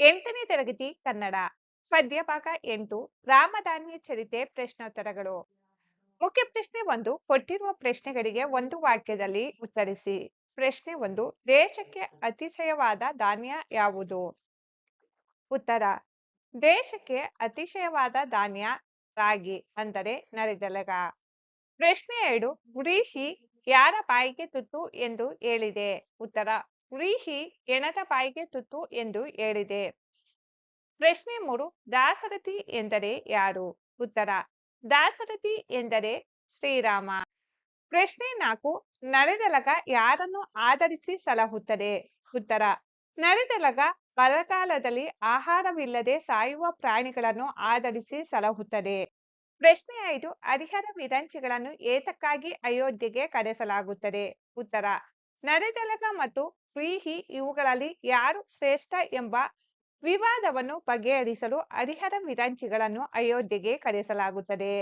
ಎಂಟನೇ ತರಗತಿ ಕನ್ನಡ ಪದ್ಯ ಭಾಗ ಎಂಟು ರಾಮಧಾನ್ಯ ಚರಿತೆ ಪ್ರಶ್ನೋತ್ತರಗಳು. ಮುಖ್ಯ ಪ್ರಶ್ನೆ ಒಂದು, ಕೊಟ್ಟಿರುವ ಪ್ರಶ್ನೆಗಳಿಗೆ ಒಂದು ವಾಕ್ಯದಲ್ಲಿ ಉತ್ತರಿಸಿ. ಪ್ರಶ್ನೆ ಒಂದು, ದೇಶಕ್ಕೆ ಅತಿಶಯವಾದ ಧಾನ್ಯ ಯಾವುದು? ಉತ್ತರ, ದೇಶಕ್ಕೆ ಅತಿಶಯವಾದ ಧಾನ್ಯ ರಾಗಿ, ಅಂದರೆ ನರಿದಲಗ ಪ್ರಶ್ನೆ ಎರಡು ಗುರೀಶಿ ಯಾರ ಬಾಯಿಗೆ ತುತ್ತು ಎಂದು ಹೇಳಿದೆ? ಉತ್ತರ ವ್ರೀಹಿ ಎಣದ ಬಾಯಿಗೆ ತುತ್ತು ಎಂದು ಹೇಳಿದೆ. ಪ್ರಶ್ನೆ ಮೂರು, ದಾಸರಥಿ ಎಂದರೆ ಯಾರು? ಉತ್ತರ, ದಾಸರಥಿ ಎಂದರೆ ಶ್ರೀರಾಮ. ಪ್ರಶ್ನೆ ನಾಲ್ಕು ನಡೆದಲಗ ಯಾರನ್ನು ಆಧರಿಸಿ ಸಲಹುತ್ತದೆ? ಉತ್ತರ ನರೆದಲಗ ಬರಗಾಲದಲ್ಲಿ ಆಹಾರವಿಲ್ಲದೆ ಸಾಯುವ ಪ್ರಾಣಿಗಳನ್ನು ಆಧರಿಸಿ ಸಲಹುತ್ತದೆ. ಪ್ರಶ್ನೆ ಐದು, ಹರಿಹರ ವಿರಂಚಿಗಳನ್ನು ಏತಕ್ಕಾಗಿ ಅಯೋಧ್ಯೆಗೆ ಕರೆಸಲಾಗುತ್ತದೆ? ಉತ್ತರ ನರೆದೆಲಗ ಮತ್ತು ವ್ರೀಹಿ ಇವುಗಳಲ್ಲಿ ಯಾರು ಶ್ರೇಷ್ಠ ಎಂಬ ವಿವಾದವನ್ನು ಬಗೆಹರಿಸಲು ಹರಿಹರ ವಿರಂಚಿಗಳನ್ನು ಅಯೋಧ್ಯೆಗೆ ಕರೆಸಲಾಗುತ್ತದೆ.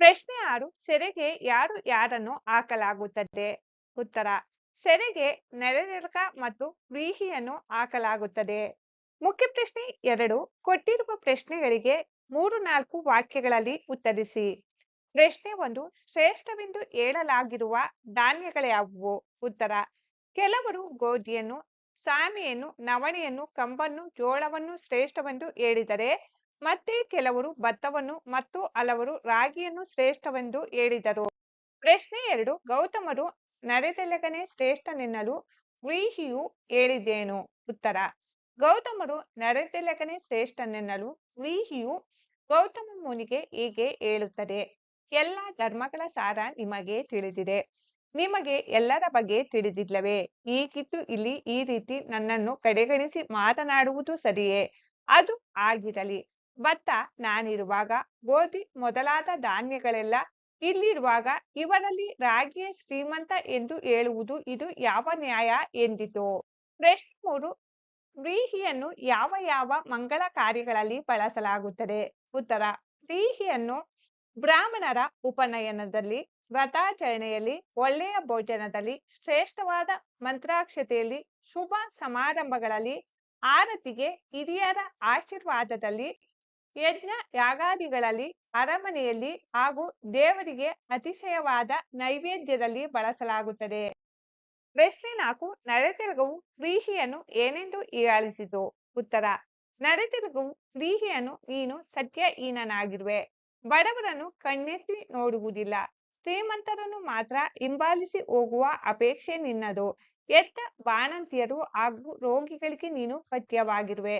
ಪ್ರಶ್ನೆ ಆರು, ಸೆರೆಗೆ ಯಾರು ಯಾರನ್ನು ಹಾಕಲಾಗುತ್ತದೆ? ಉತ್ತರ, ಸೆರೆಗೆ ನೆರೆದೆಲಕ ಮತ್ತು ವ್ರೀಹಿಯನ್ನು ಹಾಕಲಾಗುತ್ತದೆ. ಮುಖ್ಯ ಪ್ರಶ್ನೆ ಎರಡು, ಕೊಟ್ಟಿರುವ ಪ್ರಶ್ನೆಗಳಿಗೆ ಮೂರು ನಾಲ್ಕು ವಾಕ್ಯಗಳಲ್ಲಿ ಉತ್ತರಿಸಿ. ಪ್ರಶ್ನೆ ಒಂದು, ಶ್ರೇಷ್ಠವೆಂದು ಹೇಳಲಾಗಿರುವ ಧಾನ್ಯಗಳ್ಯಾವುವು ಉತ್ತರ ಕೆಲವರು ಗೋಧಿಯನ್ನು, ಸಾಮೆಯನ್ನು, ನವಣೆಯನ್ನು, ಕಂಬನ್ನು, ಜೋಳವನ್ನು, ಶ್ರೇಷ್ಠವೆಂದು ಹೇಳಿದರೆ ಮತ್ತೆ ಕೆಲವರು ಭತ್ತವನ್ನು ಮತ್ತು ಹಲವರು ರಾಗಿಯನ್ನು ಶ್ರೇಷ್ಠವೆಂದು ಹೇಳಿದರು. ಪ್ರಶ್ನೆ ಎರಡು, ಗೌತಮರು ನರೆದೆಲಗನೆ ಶ್ರೇಷ್ಠನೆನ್ನಲು ವ್ರೀಹಿಯು ಹೇಳಿದ್ದೇನು? ಉತ್ತರ, ಗೌತಮರು ನರೆದೆಲಗನೆ ಶ್ರೇಷ್ಠನೆನ್ನಲು ವ್ರೀಹಿಯು ಗೌತಮ ಮುನಿಗೆ ಹೀಗೆ ಹೇಳುತ್ತದೆ, ಎಲ್ಲ ಧರ್ಮಗಳ ಸಾರ ನಿಮಗೆ ತಿಳಿದಿದೆ. ನಿಮಗೆ ಎಲ್ಲರ ಬಗ್ಗೆ ತಿಳಿದಿಲ್ಲವೇ? ಈಗಿದ್ದು ಇಲ್ಲಿ ಈ ರೀತಿ ನನ್ನನ್ನು ಕಡೆಗಣಿಸಿ ಮಾತನಾಡುವುದು ಸರಿಯೇ? ಅದು ಆಗಿರಲಿ. ಭತ್ತ ನಾನಿರುವಾಗ ಗೋಧಿ ಮೊದಲಾದ ಧಾನ್ಯಗಳೆಲ್ಲ ಇಲ್ಲಿರುವಾಗ ಇವರಲ್ಲಿ ರಾಗಿಯೇ ಶ್ರೀಮಂತ ಎಂದು ಹೇಳುವುದು ಇದು ಯಾವ ನ್ಯಾಯ ಎಂದಿತು? ಪ್ರಶ್ನೆ ಮೂರು ವ್ರೀಹಿಯನ್ನು ಯಾವ ಯಾವ ಮಂಗಳ ಕಾರ್ಯಗಳಲ್ಲಿ ಬಳಸಲಾಗುತ್ತದೆ? ಉತ್ತರ ವ್ರೀಹಿಯನ್ನು ಬ್ರಾಹ್ಮಣರ ಉಪನಯನದಲ್ಲಿ ವ್ರತಾಚರಣೆಯಲ್ಲಿ ಒಳ್ಳೆಯ ಭೋಜನದಲ್ಲಿ ಶ್ರೇಷ್ಠವಾದ ಮಂತ್ರಾಕ್ಷತೆಯಲ್ಲಿ ಶುಭ ಸಮಾರಂಭಗಳಲ್ಲಿ ಆರತಿಗೆ ಹಿರಿಯರ ಆಶೀರ್ವಾದದಲ್ಲಿ ಯಜ್ಞ ಯಾಗಾದಿಗಳಲ್ಲಿ ಅರಮನೆಯಲ್ಲಿ ಹಾಗೂ ದೇವರಿಗೆ ಅತಿಶಯವಾದ ನೈವೇದ್ಯದಲ್ಲಿ ಬಳಸಲಾಗುತ್ತದೆ. ಪ್ರಶ್ನೆ ನಾಲ್ಕು ನರೆತಿಲಗವು ವ್ರೀಹಿಯನ್ನು ಏನೆಂದು ಹೀಯಾಳಿಸಿತು ಉತ್ತರ ನರೆತಿಲಗವು ವ್ರೀಹಿಯನ್ನು ನೀನು ಸತ್ಯಹೀನನಾಗಿರುವೆ. ಬಡವರನ್ನು ಕಣ್ಣೆತ್ತಿ ನೋಡುವುದಿಲ್ಲ. ಶ್ರೀಮಂತರನ್ನು ಮಾತ್ರ ಹಿಂಬಾಲಿಸಿ ಹೋಗುವ ಅಪೇಕ್ಷೆ ನಿನ್ನದು. ಎತ್ತ ಬಾಣಂತಿಯರು ಹಾಗೂ ರೋಗಿಗಳಿಗೆ ನೀನು ಪಥ್ಯವಾಗಿರುವೆ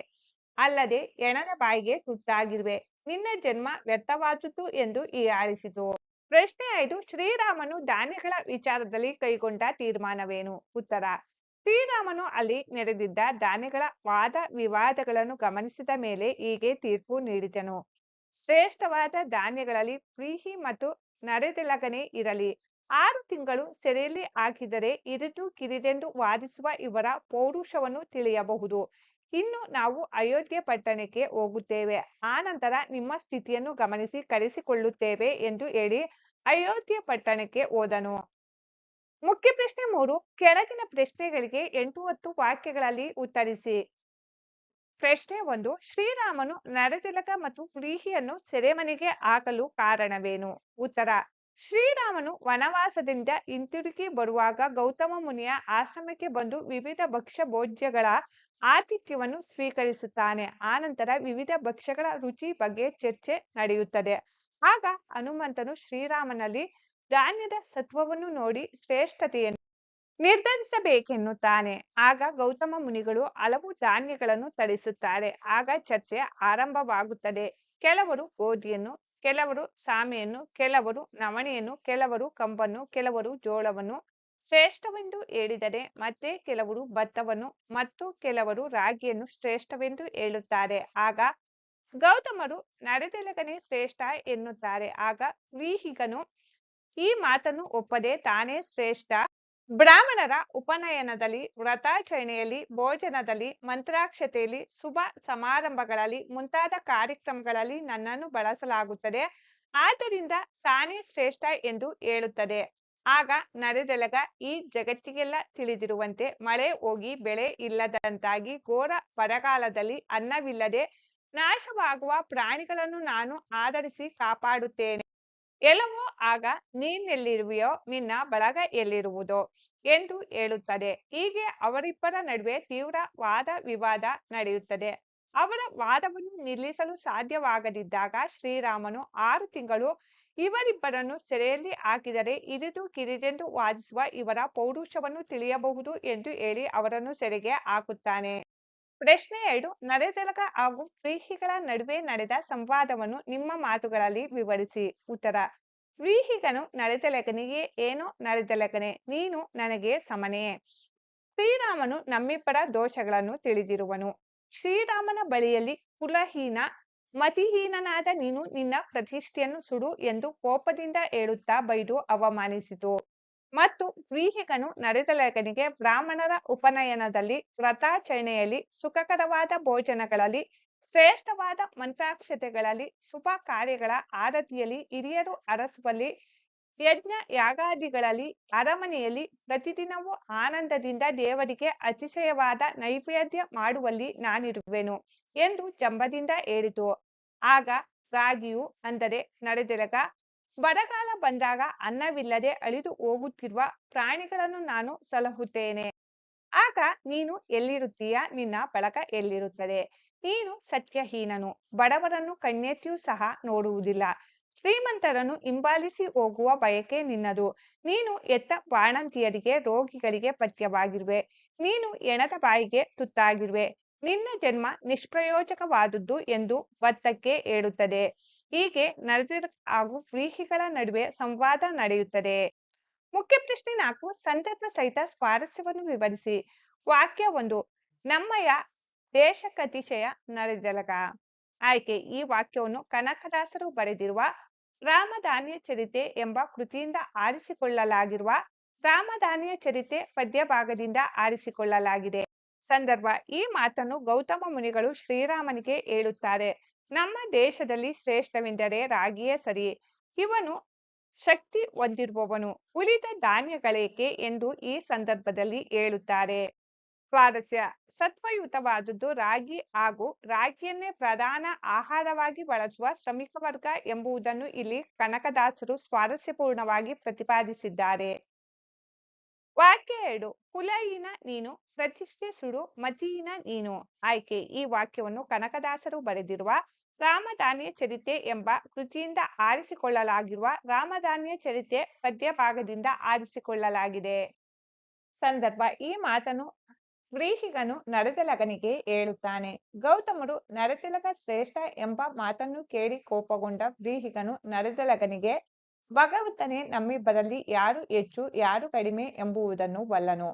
ಅಲ್ಲದೆ ಹೆಣದ ಬಾಯಿಗೆ ತುತ್ತಾಗಿರುವೆ. ನಿನ್ನ ಜನ್ಮ ವ್ಯರ್ಥವಾದುದು ಎಂದು ಹೀಯಾಳಿಸಿತು. ಪ್ರಶ್ನೆ ಐದು, ಶ್ರೀರಾಮನು ಧಾನ್ಯಗಳ ವಿಚಾರದಲ್ಲಿ ಕೈಗೊಂಡ ತೀರ್ಮಾನವೇನು? ಉತ್ತರ, ಶ್ರೀರಾಮನು ಅಲ್ಲಿ ನಡೆದಿದ್ದ ಧಾನ್ಯಗಳ ವಾದ ವಿವಾದಗಳನ್ನು ಗಮನಿಸಿದ ಮೇಲೆ ಹೀಗೆ ತೀರ್ಪು ನೀಡಿದನು. ಶ್ರೇಷ್ಠವಾದ ಧಾನ್ಯಗಳಲ್ಲಿ ಪ್ರೀಹಿ ಮತ್ತು ನರೆದೆಲಗನೆ ಇರಲಿ. ಆರು ತಿಂಗಳು ಸೆರೆಯಲ್ಲಿ ಹಾಕಿದರೆ ಇರಿದು ಕಿರಿದೆಂದು ವಾದಿಸುವ ಇವರ ಪೌರುಷವನ್ನು ತಿಳಿಯಬಹುದು. ಇನ್ನು ನಾವು ಅಯೋಧ್ಯೆ ಪಟ್ಟಣಕ್ಕೆ ಹೋಗುತ್ತೇವೆ. ಆನಂತರ ನಿಮ್ಮ ಸ್ಥಿತಿಯನ್ನು ಗಮನಿಸಿ ಕರೆಸಿಕೊಳ್ಳುತ್ತೇವೆ ಎಂದು ಹೇಳಿ ಅಯೋಧ್ಯೆ ಪಟ್ಟಣಕ್ಕೆ ಹೋದನು. ಮುಖ್ಯ ಪ್ರಶ್ನೆ ಮೂರು, ಕೆಳಗಿನ ಪ್ರಶ್ನೆಗಳಿಗೆ ಎಂಟು ಹತ್ತು ವಾಕ್ಯಗಳಲ್ಲಿ ಉತ್ತರಿಸಿ. ಪ್ರಶ್ನೆ ಒಂದು, ಶ್ರೀರಾಮನು ನರತಿಲಕ ಮತ್ತು ವ್ರೀಹಿಯನ್ನು ಸೆರೆಮನೆಗೆ ಹಾಕಲು ಕಾರಣವೇನು? ಉತ್ತರ, ಶ್ರೀರಾಮನು ವನವಾಸದಿಂದ ಹಿಂತಿರುಗಿ ಬರುವಾಗ ಗೌತಮ ಮುನಿಯ ಆಶ್ರಮಕ್ಕೆ ಬಂದು ವಿವಿಧ ಭಕ್ಷ್ಯ ಭೋಜ್ಯಗಳ ಆತಿಥ್ಯವನ್ನು ಸ್ವೀಕರಿಸುತ್ತಾನೆ. ಆನಂತರ ವಿವಿಧ ಭಕ್ಷ್ಯಗಳ ರುಚಿ ಬಗ್ಗೆ ಚರ್ಚೆ ನಡೆಯುತ್ತದೆ. ಆಗ ಹನುಮಂತನು ಶ್ರೀರಾಮನಲ್ಲಿ ಧಾನ್ಯದ ಸತ್ವವನ್ನು ನೋಡಿ ಶ್ರೇಷ್ಠತೆಯನ್ನು ನಿರ್ಧರಿಸಬೇಕೆನ್ನುತ್ತಾನೆ. ಆಗ ಗೌತಮ ಮುನಿಗಳು ಹಲವು ಧಾನ್ಯಗಳನ್ನು ತರಿಸುತ್ತಾರೆ. ಆಗ ಚರ್ಚೆ ಆರಂಭವಾಗುತ್ತದೆ. ಕೆಲವರು ಗೋಧಿಯನ್ನು, ಕೆಲವರು ಸಾಮೆಯನ್ನು, ಕೆಲವರು ನವಣೆಯನ್ನು, ಕೆಲವರು ಕಂಬನ್ನು, ಕೆಲವರು ಜೋಳವನ್ನು ಶ್ರೇಷ್ಠವೆಂದು ಹೇಳಿದರೆ ಮತ್ತೆ ಕೆಲವರು ಭತ್ತವನ್ನು ಮತ್ತು ಕೆಲವರು ರಾಗಿಯನ್ನು ಶ್ರೇಷ್ಠವೆಂದು ಹೇಳುತ್ತಾರೆ. ಆಗ ಗೌತಮರು ನಡೆದೆಲಗನೆ ಶ್ರೇಷ್ಠ ಎನ್ನುತ್ತಾರೆ. ಆಗ ವ್ರೀಹಿಗನು ಈ ಮಾತನ್ನು ಒಪ್ಪದೆ ತಾನೇ ಶ್ರೇಷ್ಠ ಬ್ರಾಹ್ಮಣರ ಉಪನಯನದಲ್ಲಿ, ವ್ರತಾಚರಣೆಯಲ್ಲಿ, ಭೋಜನದಲ್ಲಿ, ಮಂತ್ರಾಕ್ಷತೆಯಲ್ಲಿ, ಶುಭ ಸಮಾರಂಭಗಳಲ್ಲಿ ಮುಂತಾದ ಕಾರ್ಯಕ್ರಮಗಳಲ್ಲಿ ನನ್ನನ್ನು ಬಳಸಲಾಗುತ್ತದೆ. ಆದ್ದರಿಂದ ತಾನೇ ಶ್ರೇಷ್ಠ ಎಂದು ಹೇಳುತ್ತದೆ. ಆಗ ನರೆದೆಲಗ ಈ ಜಗತ್ತಿಗೆಲ್ಲ ತಿಳಿದಿರುವಂತೆ ಮಳೆ ಹೋಗಿ ಬೆಳೆ ಇಲ್ಲದಂತಾಗಿ ಘೋರ ಬರಗಾಲದಲ್ಲಿ ಅನ್ನವಿಲ್ಲದೆ ನಾಶವಾಗುವ ಪ್ರಾಣಿಗಳನ್ನು ನಾನು ಆಧರಿಸಿ ಕಾಪಾಡುತ್ತೇನೆ. ಎಲ್ಲವೋ ಆಗ ನೀನೆಲ್ಲಿರುವೆಯೋ ನಿನ್ನ ಬಳಗ ಎಲ್ಲಿರುವುದೋ ಎಂದು ಹೇಳುತ್ತದೆ. ಹೀಗೆ ಅವರಿಬ್ಬರ ನಡುವೆ ತೀವ್ರ ವಾದ ವಿವಾದ ನಡೆಯುತ್ತದೆ. ಅವರ ವಾದವನ್ನು ನಿಲ್ಲಿಸಲು ಸಾಧ್ಯವಾಗದಿದ್ದಾಗ ಶ್ರೀರಾಮನು ಆರು ತಿಂಗಳು ಇವರಿಬ್ಬರನ್ನು ಸೆರೆಯಲ್ಲಿ ಹಾಕಿದರೆ ಇರಿದು ಕಿರಿದೆಂದು ವಾದಿಸುವ ಇವರ ಪೌರುಷವನ್ನು ತಿಳಿಯಬಹುದು ಎಂದು ಹೇಳಿ ಅವರನ್ನು ಸೆರೆಗೆ ಹಾಕುತ್ತಾನೆ. ಪ್ರಶ್ನೆ ಎರಡು ನರೆದೆಲಗ ಹಾಗೂ ವ್ರೀಹಿಗಳ ನಡುವೆ ನಡೆದ ಸಂವಾದವನ್ನು ನಿಮ್ಮ ಮಾತುಗಳಲ್ಲಿ ವಿವರಿಸಿ. ಉತ್ತರ, ವ್ರೀಹಿಗನು ನರೆದೆಲಗನಿಗೆ ಏನು ನರೆದೆಲಗನೆ ನೀನು ನನಗೆ ಸಮನೇ. ಶ್ರೀರಾಮನು ನಮ್ಮಿಬ್ಬರ ದೋಷಗಳನ್ನು ತಿಳಿದಿರುವನು. ಶ್ರೀರಾಮನ ಬಳಿಯಲ್ಲಿ ಕುಲಹೀನ, ಮತಿಹೀನನಾದ ನೀನು ನಿನ್ನ ಪ್ರತಿಷ್ಠೆಯನ್ನು ಸುಡು ಎಂದು ಕೋಪದಿಂದ ಹೇಳುತ್ತಾ ಬೈದು ಅವಮಾನಿಸಿತು. ಮತ್ತು ವ್ರೀಹಿಗನು ನರೆದೆಲಗನಿಗೆ ಬ್ರಾಹ್ಮಣರ ಉಪನಯನದಲ್ಲಿ ವ್ರತಾಚರಣೆಯಲ್ಲಿ ಸುಖಕರವಾದ ಭೋಜನಗಳಲ್ಲಿ, ಶ್ರೇಷ್ಠವಾದ ಮಂತ್ರಾಕ್ಷತೆಗಳಲ್ಲಿ, ಶುಭ ಕಾರ್ಯಗಳ ಆರತಿಯಲ್ಲಿ, ಹಿರಿಯರು ಅರಸುವಲ್ಲಿ, ಯಜ್ಞ ಯಾಗಾದಿಗಳಲ್ಲಿ, ಅರಮನೆಯಲ್ಲಿ ಪ್ರತಿದಿನವೂ ಆನಂದದಿಂದ ದೇವರಿಗೆ ಅತಿಶಯವಾದ ನೈವೇದ್ಯ ಮಾಡುವಲ್ಲಿ ನಾನಿರುವೆನು ಎಂದು ಜಂಬದಿಂದ ಹೇಳಿತು. ಆಗ ರಾಗಿಯು ಅಂದರೆ ನಡೆದೆಲಗ ಬರಗಾಲ ಬಂದಾಗ ಅನ್ನವಿಲ್ಲದೆ ಅಳಿದು ಹೋಗುತ್ತಿರುವ ಪ್ರಾಣಿಗಳನ್ನು ನಾನು ಸಲಹುತ್ತೇನೆ. ಆಗ ನೀನು ಎಲ್ಲಿರುತ್ತೀಯ? ನಿನ್ನ ಬಳಕ ಎಲ್ಲಿರುತ್ತದೆ? ನೀನು ಸತ್ಯಹೀನನು. ಬಡವರನ್ನು ಕಣ್ಣೆತ್ತಿಯೂ ಸಹ ನೋಡುವುದಿಲ್ಲ. ಶ್ರೀಮಂತರನ್ನು ಹಿಂಬಾಲಿಸಿ ಹೋಗುವ ಬಯಕೆ ನಿನ್ನದು. ನೀನು ಎತ್ತ ಬಾಣಂತಿಯರಿಗೆ, ರೋಗಿಗಳಿಗೆ ಪಥ್ಯವಾಗಿರುವೆ. ನೀನು ಎಣದ ಬಾಯಿಗೆ ತುತ್ತಾಗಿರುವೆ. ನಿನ್ನ ಜನ್ಮ ನಿಷ್ಪ್ರಯೋಜಕವಾದುದು ಎಂದು ಬತ್ತಕ್ಕೆ ಹೇಳುತ್ತದೆ. ಹೀಗೆ ನಡೆದ ಹಾಗೂ ವ್ರೀಹಿಗಳ ನಡುವೆ ಸಂವಾದ ನಡೆಯುತ್ತದೆ. ಮುಖ್ಯ ಪ್ರಶ್ನೆ ನಾಲ್ಕು, ಸಂದರ್ಭ ಸಹಿತ ಸ್ವಾರಸ್ಯವನ್ನು ವಿವರಿಸಿ. ವಾಕ್ಯ ಒಂದು, ನಮ್ಮಯ ದೇಶಕತಿಶಯ ನರಜಲಗ ಆಯ್ಕೆ, ಈ ವಾಕ್ಯವನ್ನು ಕನಕದಾಸರು ಬರೆದಿರುವ ರಾಮಧಾನ್ಯ ಚರಿತೆ ಎಂಬ ಕೃತಿಯಿಂದ ಆರಿಸಿಕೊಳ್ಳಲಾಗಿರುವ ರಾಮಧಾನ್ಯ ಚರಿತೆ ಪದ್ಯ ಭಾಗದಿಂದ ಆರಿಸಿಕೊಳ್ಳಲಾಗಿದೆ. ಸಂದರ್ಭ, ಈ ಮಾತನ್ನು ಗೌತಮ ಮುನಿಗಳು ಶ್ರೀರಾಮನಿಗೆ ಹೇಳುತ್ತಾರೆ. ನಮ್ಮ ದೇಶದಲ್ಲಿ ಶ್ರೇಷ್ಠವೆಂದರೆ ರಾಗಿಯೇ ಸರಿ. ಇವನು ಶಕ್ತಿ ಹೊಂದಿರುವವನು, ಉಳಿದ ಧಾನ್ಯಗಳೇಕೆ ಎಂದು ಈ ಸಂದರ್ಭದಲ್ಲಿ ಹೇಳುತ್ತಾರೆ. ಸ್ವಾರಸ್ಯ. ಸತ್ವಯುತವಾದದ್ದು ರಾಗಿ ಹಾಗೂ ರಾಗಿಯನ್ನೇ ಪ್ರಧಾನ ಆಹಾರವಾಗಿ ಬಳಸುವ ಶ್ರಮಿಕ ವರ್ಗ ಎಂಬುದನ್ನು ಇಲ್ಲಿ ಕನಕದಾಸರು ಸ್ವಾರಸ್ಯಪೂರ್ಣವಾಗಿ ಪ್ರತಿಪಾದಿಸಿದ್ದಾರೆ. ವಾಕ್ಯ ಎರಡು ಕುಲಯಿನ ನೀನು, ಪ್ರತಿಷ್ಠೆ ಸುಡು ಮತಿಯಿನ ನೀನು. ಆಯ್ಕೆ, ಈ ವಾಕ್ಯವನ್ನು ಕನಕದಾಸರು ಬರೆದಿರುವ ರಾಮಧಾನ್ಯ ಚರಿತೆ ಎಂಬ ಕೃತಿಯಿಂದ ಆರಿಸಿಕೊಳ್ಳಲಾಗಿರುವ ರಾಮಧಾನ್ಯ ಚರಿತೆ ಪದ್ಯ ಭಾಗದಿಂದ ಆರಿಸಿಕೊಳ್ಳಲಾಗಿದೆ. ಸಂದರ್ಭ, ಈ ಮಾತನ್ನು ವ್ರೀಹಿಗನು ನರೆದೆಲಗನಿಗೆ ಹೇಳುತ್ತಾನೆ. ಗೌತಮರು ನರತಿಲಕ ಶ್ರೇಷ್ಠ ಎಂಬ ಮಾತನ್ನು ಕೇಳಿ ಕೋಪಗೊಂಡ ವ್ರೀಹಿಗನು ನರೆದೆಲಗನಿಗೆ ಭಗವಂತನೇ ನಮ್ಮಿಬ್ಬರಲ್ಲಿ ಯಾರು ಹೆಚ್ಚು, ಯಾರು ಕಡಿಮೆ ಎಂಬುವುದನ್ನು ಬಲ್ಲನು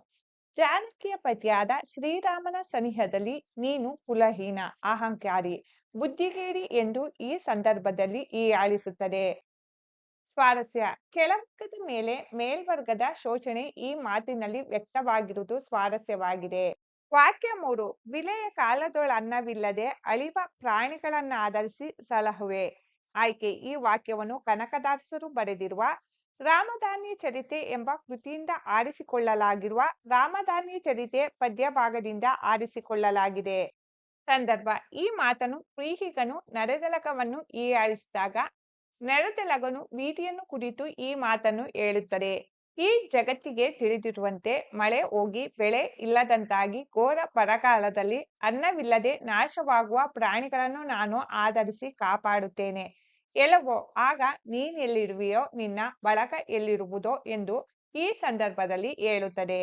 ಜಾನಕಿಯ ಪತಿಯಾದ ಶ್ರೀರಾಮನ ಸನಿಹದಲ್ಲಿ ನೀನು ಕುಲಹೀನ, ಅಹಂಕಾರಿ, ಬುದ್ಧಿಗೇಡಿ ಎಂದು ಈ ಸಂದರ್ಭದಲ್ಲಿ ಹೀಯಾಳಿಸುತ್ತದೆ ಸ್ವಾರಸ್ಯ. ಕೆಳವರ್ಗದ ಮೇಲೆ ಮೇಲ್ವರ್ಗದ ಶೋಷಣೆ ಈ ಮಾತಿನಲ್ಲಿ ವ್ಯಕ್ತವಾಗಿರುವುದು ಸ್ವಾರಸ್ಯವಾಗಿದೆ. ವಾಕ್ಯ ಮೂರು. ವಿಲೆಯ ಕಾಲದೊಳನ್ನವಿಲ್ಲದೆ ಅಳಿವ ಪ್ರಾಣಿಗಳನ್ನಾಧರಿಸಿ ಸಲಹುವೆ. ಆಯ್ಕೆ ಈ ವಾಕ್ಯವನ್ನು ಕನಕದಾಸರು ಬರೆದಿರುವ ರಾಮಧಾನ್ಯ ಚರಿತೆ ಎಂಬ ಕೃತಿಯಿಂದ ಆರಿಸಿಕೊಳ್ಳಲಾಗಿರುವ ರಾಮಧಾನ್ಯ ಚರಿತೆ ಪದ್ಯ ಭಾಗದಿಂದ ಆರಿಸಿಕೊಳ್ಳಲಾಗಿದೆ. ಸಂದರ್ಭ, ಈ ಮಾತನ್ನು ಪ್ರೀಹಿಗನು ನರದಲಕವನ್ನು ಈ ಆರಿಸಿದಾಗ ನರದಲಗನು ಬೀದಿಯನ್ನು ಕುರಿತು ಈ ಮಾತನ್ನು ಹೇಳುತ್ತದೆ. ಈ ಜಗತ್ತಿಗೆ ತಿಳಿದಿರುವಂತೆ ಮಳೆ ಹೋಗಿ ಬೆಳೆ ಇಲ್ಲದಂತಾಗಿ ಘೋರ ಬರಗಾಲದಲ್ಲಿ ಅನ್ನವಿಲ್ಲದೆ ನಾಶವಾಗುವ ಪ್ರಾಣಿಗಳನ್ನು ನಾನು ಆಧರಿಸಿ ಕಾಪಾಡುತ್ತೇನೆ. ಎಲ್ಲವೋ ಆಗ ನೀನೆಲ್ಲಿರುವೆಯೋ ನಿನ್ನ ಬಳಗ ಎಲ್ಲಿರುವುದೋ ಎಂದು ಈ ಸಂದರ್ಭದಲ್ಲಿ ಹೇಳುತ್ತದೆ.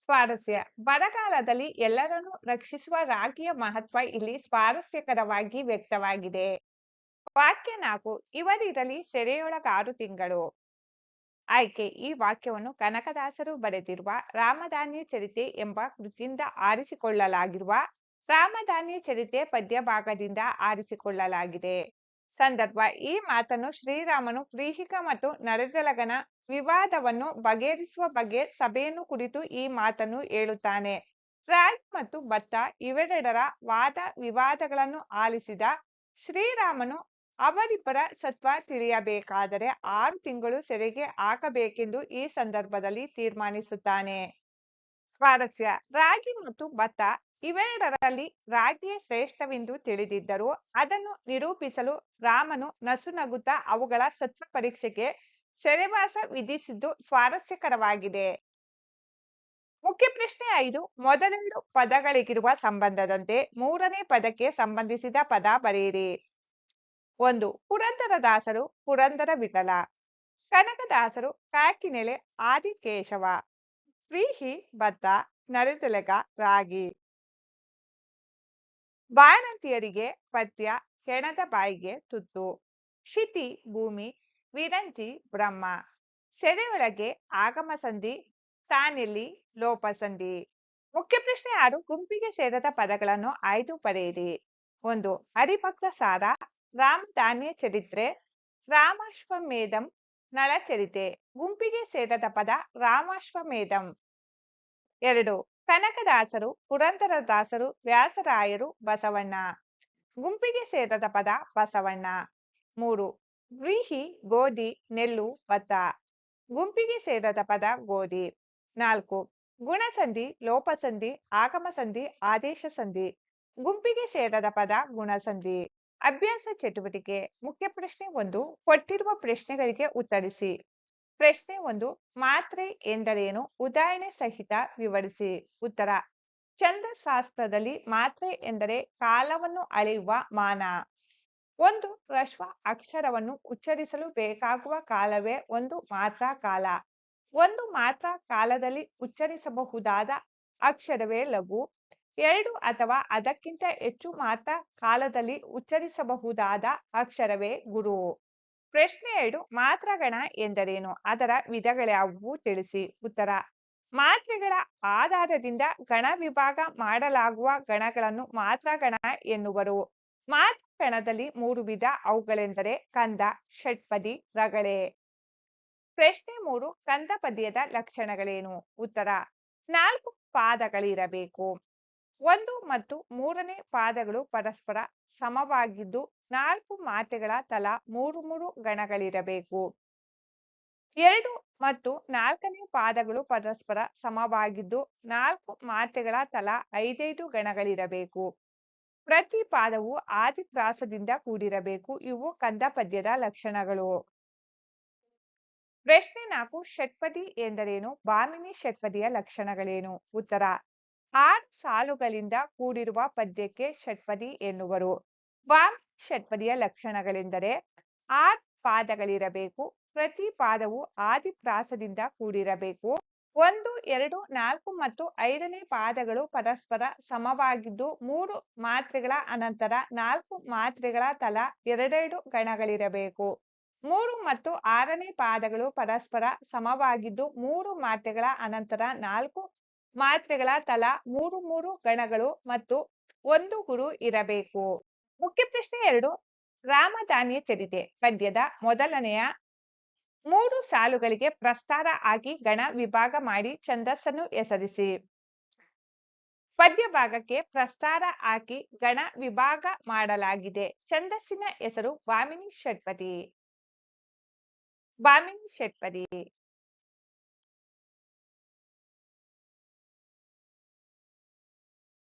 ಸ್ವಾರಸ್ಯ. ಬರಗಾಲದಲ್ಲಿ ಎಲ್ಲರನ್ನೂ ರಕ್ಷಿಸುವ ರಾಗಿಯ ಮಹತ್ವ ಇಲ್ಲಿ ಸ್ವಾರಸ್ಯಕರವಾಗಿ ವ್ಯಕ್ತವಾಗಿದೆ. ವಾಕ್ಯ ನಾಲ್ಕು. ಇವರಿರಲಿ ಸೆರೆಯೊಳಗಾರು ತಿಂಗಳು. ಆಯ್ಕೆ. ಈ ವಾಕ್ಯವನ್ನು ಕನಕದಾಸರು ಬರೆದಿರುವ ರಾಮಧಾನ್ಯ ಚರಿತೆ ಎಂಬ ಕೃತಿಯಿಂದ ಆರಿಸಿಕೊಳ್ಳಲಾಗಿರುವ ರಾಮಧಾನ್ಯ ಚರಿತೆ ಪದ್ಯ ಭಾಗದಿಂದ ಆರಿಸಿಕೊಳ್ಳಲಾಗಿದೆ. ಸಂದರ್ಭ. ಈ ಮಾತನ್ನು ಶ್ರೀರಾಮನು ವ್ರೀಹಿಕ ಮತ್ತು ನರೆದಲಗನ ವಿವಾದವನ್ನು ಬಗೆಹರಿಸುವ ಬಗ್ಗೆ ಸಭೆಯನ್ನು ಕುರಿತು ಈ ಮಾತನ್ನು ಹೇಳುತ್ತಾನೆ. ರಾಗಿ ಮತ್ತು ಭತ್ತ ಇವೆರಡರ ವಾದ ವಿವಾದಗಳನ್ನು ಆಲಿಸಿದ ಶ್ರೀರಾಮನು ಅವರಿಬ್ಬರ ಸತ್ವ ತಿಳಿಯಬೇಕಾದರೆ ಆರು ತಿಂಗಳು ಸೆರೆಗೆ ಹಾಕಬೇಕೆಂದು ಈ ಸಂದರ್ಭದಲ್ಲಿ ತೀರ್ಮಾನಿಸುತ್ತಾನೆ. ಸ್ವಾರಸ್ಯ. ರಾಗಿ ಮತ್ತು ಭತ್ತ ಇವೆರಡರಲ್ಲಿ ರಾಗಿಯೇ ಶ್ರೇಷ್ಠವೆಂದು ತಿಳಿದಿದ್ದರೂ ಅದನ್ನು ನಿರೂಪಿಸಲು ರಾಮನು ನಸುನಗುತ್ತಾ ಅವುಗಳ ಸತ್ವ ಪರೀಕ್ಷೆಗೆ ಸೆರೆವಾಸ ವಿಧಿಸಿದ್ದು ಸ್ವಾರಸ್ಯಕರವಾಗಿದೆ. ಮುಖ್ಯ ಪ್ರಶ್ನೆ ಐದು, ಮೊದಲೆರಡು ಪದಗಳಿಗಿರುವ ಸಂಬಂಧದಂತೆ ಮೂರನೇ ಪದಕ್ಕೆ ಸಂಬಂಧಿಸಿದ ಪದ ಬರೆಯಿರಿ. ಒಂದು ಪುರಂದರದಾಸರು ಪುರಂದರ ವಿಠಲ. ಕನಕದಾಸರು ಕಾಕಿನೆಲೆ ಆದಿಕೇಶವ. ಪ್ರೀಹಿ ಭತ್ತ ನರೆದೆಲಗ ರಾಗಿ. ಬಾಣಂತಿಯರಿಗೆ ಪದ್ಯ ಹೆಣದ ಬಾಯಿಗೆ ತುತ್ತು. ಶಿತಿ ಭೂಮಿ, ವಿರಂಜಿ, ಬ್ರಹ್ಮ. ಸೆರೆಯೊಳಗೆ ಆಗಮ ಸಂಧಿ, ತಾನೆಲ್ಲಿ ಲೋಪಸಂಧಿ ಮುಖ್ಯ ಪ್ರಶ್ನೆ ಆರು, ಗುಂಪಿಗೆ ಸೇರದ ಪದಗಳನ್ನು ಆಯ್ದು ಪಡೆಯಿರಿ ಒಂದು, ಹರಿಭಕ್ತ ಸಾರ ರಾಮಧಾನ್ಯ ಚರಿತ್ರೆ, ರಾಮಾಶ್ವಮೇಧಂ ನಳಚರಿತೆ ಗುಂಪಿಗೆ ಸೇರದ ಪದ ರಾಮಾಶ್ವಮೇಧಂ. ಎರಡು ಕನಕದಾಸರು, ಪುರಂದರದಾಸರು, ವ್ಯಾಸರಾಯರು, ಬಸವಣ್ಣ. ಗುಂಪಿಗೆ ಸೇರದ ಪದ ಬಸವಣ್ಣ. ಮೂರು, ವ್ರೀಹಿ, ಗೋಧಿ, ನೆಲ್ಲು ಭತ್ತ ಗುಂಪಿಗೆ ಸೇರದ ಪದ ಗೋಧಿ. ನಾಲ್ಕು, ಗುಣಸಂಧಿ, ಲೋಪಸಂಧಿ, ಆಗಮಸಂಧಿ ಆದೇಶ ಸಂಧಿ ಗುಂಪಿಗೆ ಸೇರದ ಪದ ಗುಣಸಂಧಿ. ಅಭ್ಯಾಸ ಚಟುವಟಿಕೆ. ಮುಖ್ಯ ಪ್ರಶ್ನೆ ಒಂದು, ಕೊಟ್ಟಿರುವ ಪ್ರಶ್ನೆಗಳಿಗೆ ಉತ್ತರಿಸಿ. ಪ್ರಶ್ನೆ ಒಂದು, ಮಾತ್ರೆ ಎಂದರೇನು? ಉದಾಹರಣೆ ಸಹಿತ ವಿವರಿಸಿ. ಉತ್ತರ ಚಂದ್ರಶಾಸ್ತ್ರದಲ್ಲಿ ಮಾತ್ರೆ ಎಂದರೆ ಕಾಲವನ್ನು ಅಳೆಯುವ ಮಾನ. ಒಂದು ಹ್ರಸ್ವ ಅಕ್ಷರವನ್ನು ಉಚ್ಚರಿಸಲು ಬೇಕಾಗುವ ಕಾಲವೇ ಒಂದು ಮಾತ್ರ ಕಾಲ. ಒಂದು ಮಾತ್ರ ಕಾಲದಲ್ಲಿ ಉಚ್ಚರಿಸಬಹುದಾದ ಅಕ್ಷರವೇ ಲಘು. ಎರಡು ಅಥವಾ ಅದಕ್ಕಿಂತ ಹೆಚ್ಚು ಮಾತ್ರ ಕಾಲದಲ್ಲಿ ಉಚ್ಚರಿಸಬಹುದಾದ ಅಕ್ಷರವೇ ಗುರು. ಪ್ರಶ್ನೆ ಎರಡು, ಮಾತ್ರಗಣ ಎಂದರೇನು? ಅದರ ವಿಧಗಳ್ಯಾವುವು ತಿಳಿಸಿ. ಉತ್ತರ, ಮಾತ್ರೆಗಳ ಆಧಾರದಿಂದ ಗಣ ವಿಭಾಗ ಮಾಡಲಾಗುವ ಗಣಗಳನ್ನು ಮಾತ್ರಗಣ ಎನ್ನುವರು. ಮಾತ್ರಗಣದಲ್ಲಿ ಮೂರು ವಿಧ ಅವುಗಳೆಂದರೆ ಕಂದ, ಷಟ್ಪದಿ, ರಗಳೆ. ಪ್ರಶ್ನೆ ಮೂರು ಕಂದ ಪದ್ಯದ ಲಕ್ಷಣಗಳೇನು? ಉತ್ತರ, ನಾಲ್ಕು ಪಾದಗಳಿರಬೇಕು. ಒಂದು ಮತ್ತು ಮೂರನೇ ಪಾದಗಳು ಪರಸ್ಪರ ಸಮವಾಗಿದ್ದು, ನಾಲ್ಕು ಮಾತೆಗಳ ತಲಾ ಮೂರು ಮೂರು ಗಣಗಳಿರಬೇಕು. ಎರಡು ಮತ್ತು ನಾಲ್ಕನೇ ಪಾದಗಳು ಪರಸ್ಪರ ಸಮವಾಗಿದ್ದು, ನಾಲ್ಕು ಮಾತೆಗಳ ತಲಾ ಐದೈದು ಗಣಗಳಿರಬೇಕು. ಪ್ರತಿ ಪಾದವು ಆದಿಪ್ರಾಸದಿಂದ ಕೂಡಿರಬೇಕು. ಇವು ಕಂದ ಪದ್ಯದ ಲಕ್ಷಣಗಳು. ಪ್ರಶ್ನೆ ನಾಲ್ಕು, ಷಟ್ಪದಿ ಎಂದರೇನು? ಬಾಮಿನಿ ಷಟ್ಪದಿಯ ಲಕ್ಷಣಗಳೇನು? ಉತ್ತರ ಆರು ಸಾಲುಗಳಿಂದ ಕೂಡಿರುವ ಪದ್ಯಕ್ಕೆ ಷಟ್ಪದಿ ಎನ್ನುವರು. ವಾಮ್ ಷಟ್ಪದಿಯ ಲಕ್ಷಣಗಳೆಂದರೆ ಆರು ಪಾದಗಳಿರಬೇಕು, ಪ್ರತಿ ಪಾದವು ಆದಿಪ್ರಾಸದಿಂದ ಕೂಡಿರಬೇಕು. ಒಂದು, ಎರಡು, ನಾಲ್ಕು ಮತ್ತು ಐದನೇ ಪಾದಗಳು ಪರಸ್ಪರ ಸಮವಾಗಿದ್ದು ಮೂರು ಮಾತ್ರೆಗಳ ಅನಂತರ ನಾಲ್ಕು ಮಾತ್ರೆಗಳ ತಲಾ ಎರಡೆರಡು ಗಣಗಳಿರಬೇಕು. ಮೂರು ಮತ್ತು ಆರನೇ ಪಾದಗಳು ಪರಸ್ಪರ ಸಮವಾಗಿದ್ದು ಮೂರು ಮಾತ್ರೆಗಳ ಅನಂತರ ನಾಲ್ಕು ಮಾತ್ರೆಗಳ ತಲಾ ಮೂರು ಮೂರು ಗಣಗಳು ಮತ್ತು ಒಂದು ಗುರು ಇರಬೇಕು. ಮುಖ್ಯ ಪ್ರಶ್ನೆ ಎರಡು ರಾಮಧಾನ್ಯ ಚರಿತೆ ಪದ್ಯದ ಮೊದಲನೆಯ ಮೂರು ಸಾಲುಗಳಿಗೆ ಪ್ರಸ್ತಾರ ಆಗಿ ಗಣ ವಿಭಾಗ ಮಾಡಿ ಛಂದಸ್ಸನ್ನು ಹೆಸರಿಸಿ. ಪದ್ಯ ಭಾಗಕ್ಕೆ ಪ್ರಸ್ತಾರ ಹಾಕಿ ಗಣ ವಿಭಾಗ ಮಾಡಲಾಗಿದೆ. ಛಂದಸ್ಸಿನ ಹೆಸರು ವಾಮಿನಿ ಷಟ್ಪದಿ. ವಾಮಿನಿ ಷಟ್ಪದಿ.